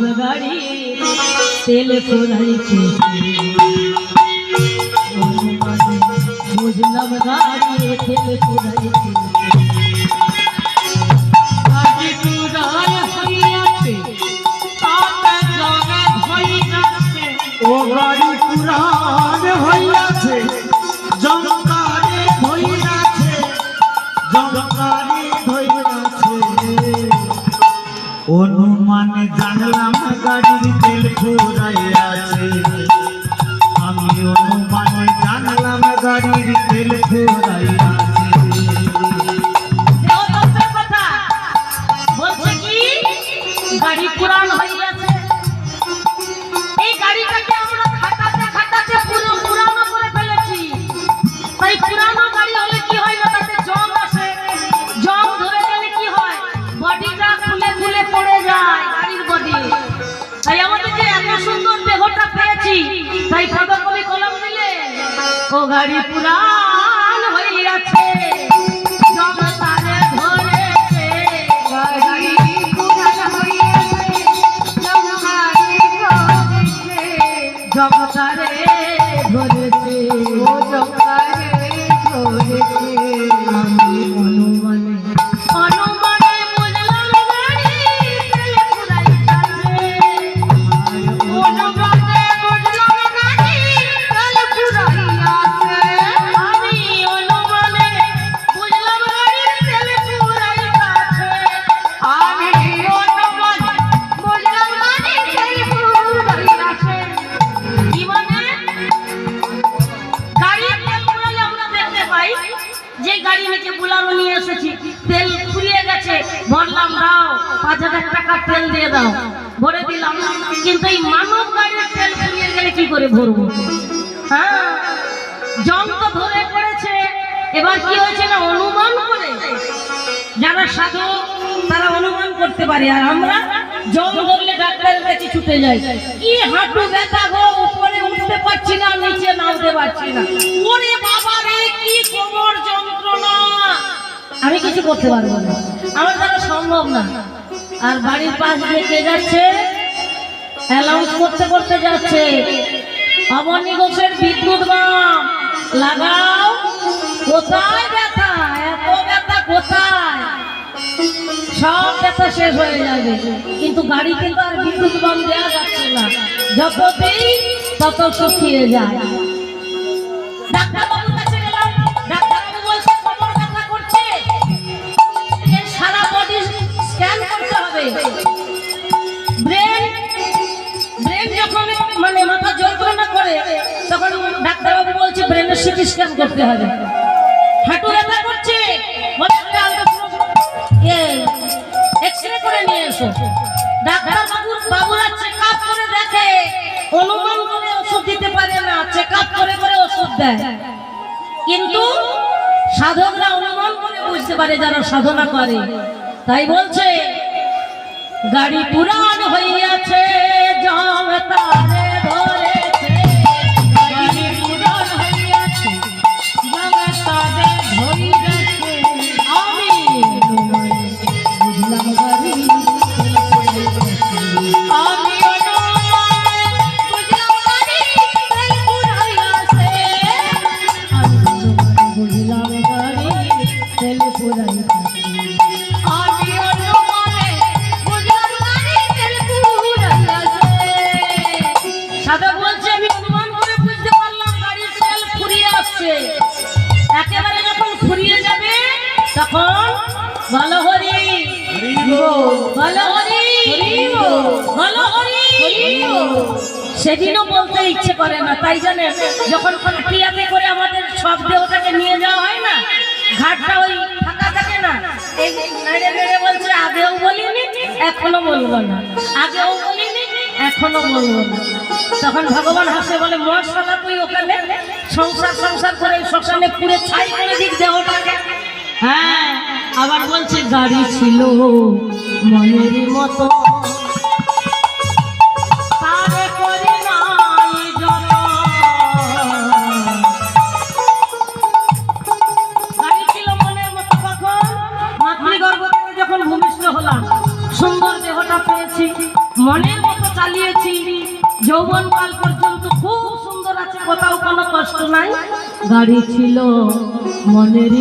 বুঝলাম গাড়ি তেল ফুরাইছে অনুমানে বুঝলাম গাড়ি তেল ফুরাইছে গাড়ির তেল আমি অনুমানে জানলাম গাড়ির তেল বলছে কি? গাড়ি পুরান হইয়াছে এই গাড়িটাকে আমরা খাটাতে খাটাতে পুরো পুরানো করে ফেলেছি। তাই পুরানো যে এত সুন্দর দেহটা পেয়েছি তাই কবি কলম দিলে ও গাড়ি পুরান যে গাড়ি নাকি বুলানো নিয়ে এসেছি, তেল ফুরিয়ে গেছে। ভরলাম দাও, পাঁচ হাজার টাকা তেল দিয়ে দাও। ভরে দিলাম, কিন্তু এই মানব গাড়ির তেল ফুরিয়ে গেলে কি করে ভরবো? হ্যাঁ তো ধরে পড়েছে। এবার কি হয়েছে না, অনুমান করে যারা সাধু, তারা অনুমান করতে পারে। আর আমরা জল ধরলে ডাক্তারের কাছে ছুটে যাই। কি হাঁটু ব্যথা গো, উপরে উঠতে পারছি না, নিচে নামতে পারছি না। কিছু করতে পারব না। আমার দ্বারা সম্ভব না। আর বাড়ির পাশ দিয়ে কে যাচ্ছে? অ্যালাউন্স করতে করতে যাচ্ছে। অবনী ঘোষের বিদ্যুৎ বাম। লাগাও। কোথায় ব্যথা? এত ব্যথা কোথায়? সব ব্যথা শেষ হয়ে যাবে। কিন্তু গাড়ি কিন্তু আর বিদ্যুৎ বাম দেওয়া যাচ্ছে না। যত যততেই তত শুকিয়ে যায়। ডাক্তারবাবু যখন মানে মাথা যন্ত্রণা করে, তখন বলছে ব্রেনের সিটি স্ক্যান করতে হবে। হাঁটু ব্যথা করছে। করে নিয়ে এসো। ডাক্তার বাবু বাবুরা চেক আপ করে দেখে। অনুমান করে ওষুধ দিতে পারে না চেক আপ করে করে ওষুধ দেয়। কিন্তু সাধকরা অনুমান করে বুঝতে পারে যারা সাধনা করে। তাই বলছে গাড়ি পুরান হইয়াছে তখন ভালো হরি। ভালো হরি। ভালো হরি। সেদিনও বলতে ইচ্ছে করে না তাই জানে যখন টিয়াতে করে আমাদের সব দেহটাকে নিয়ে যাওয়া হয় না ঘাটটা ওই ফাঁকা থাকে না এই নেড়ে নেড়ে বলছে আগেও বলিনি এখনও বলব না। আগেও বলিনি এখনও বলব না। তখন ভগবান হাসে বলে মশলা তুই ওখানে সংসার সংসার করে শ্মশানে পুরে ছাই করে দিক দেহটাকে। হ্যাঁ আবার বলছে, গাড়ি ছিল মনের মতো। মনের সুন্দর দেহটা পেয়েছি, মনের মতো চালিয়েছি। যৌবন কাল পর্যন্ত খুব সুন্দর আছে, কোথাও কোনো কষ্ট নাই। গাড়ি ছিল মনেরই